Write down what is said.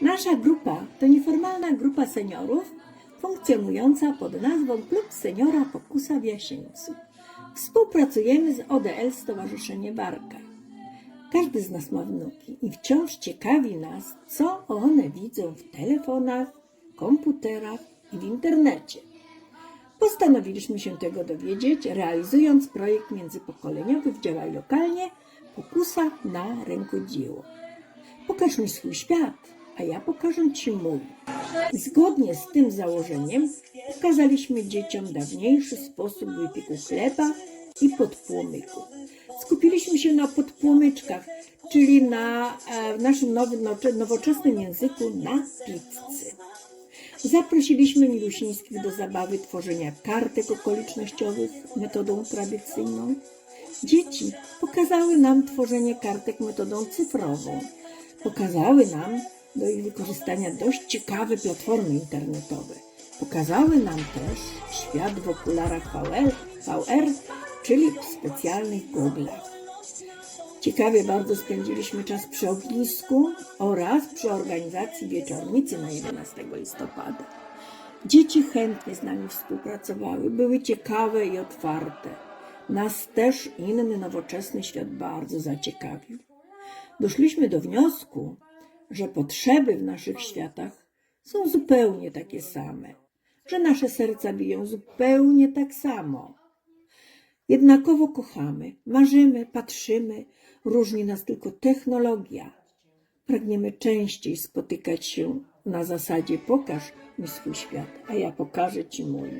Nasza grupa to nieformalna grupa seniorów funkcjonująca pod nazwą Klub Seniora Pokusa w Jasieńcu. Współpracujemy z ODL Stowarzyszenie Barka. Każdy z nas ma wnuki i wciąż ciekawi nas, co one widzą w telefonach, komputerach i w internecie. Postanowiliśmy się tego dowiedzieć, realizując projekt międzypokoleniowy w Działaj Lokalnie Pokusa na rękodzieło. Pokaż mi swój świat, a ja pokażę Ci mój. Zgodnie z tym założeniem pokazaliśmy dzieciom dawniejszy sposób wypieku chleba i podpłomyku. Skupiliśmy się na podpłomyczkach, czyli na e, w naszym nowym, nowoczesnym języku na pizzy. Zaprosiliśmy milusińskich do zabawy tworzenia kartek okolicznościowych metodą tradycyjną. Dzieci pokazały nam tworzenie kartek metodą cyfrową. Pokazały nam do ich wykorzystania dość ciekawe platformy internetowe. Pokazały nam też świat w okularach VR, VR czyli w specjalnych goglach. Ciekawie bardzo spędziliśmy czas przy ognisku oraz przy organizacji wieczornicy na 11 listopada. Dzieci chętnie z nami współpracowały, były ciekawe i otwarte. Nas też inny nowoczesny świat bardzo zaciekawił. Doszliśmy do wniosku, że potrzeby w naszych światach są zupełnie takie same, że nasze serca biją zupełnie tak samo. Jednakowo kochamy, marzymy, patrzymy, różni nas tylko technologia. Pragniemy częściej spotykać się na zasadzie pokaż mi swój świat, a ja pokażę ci mój.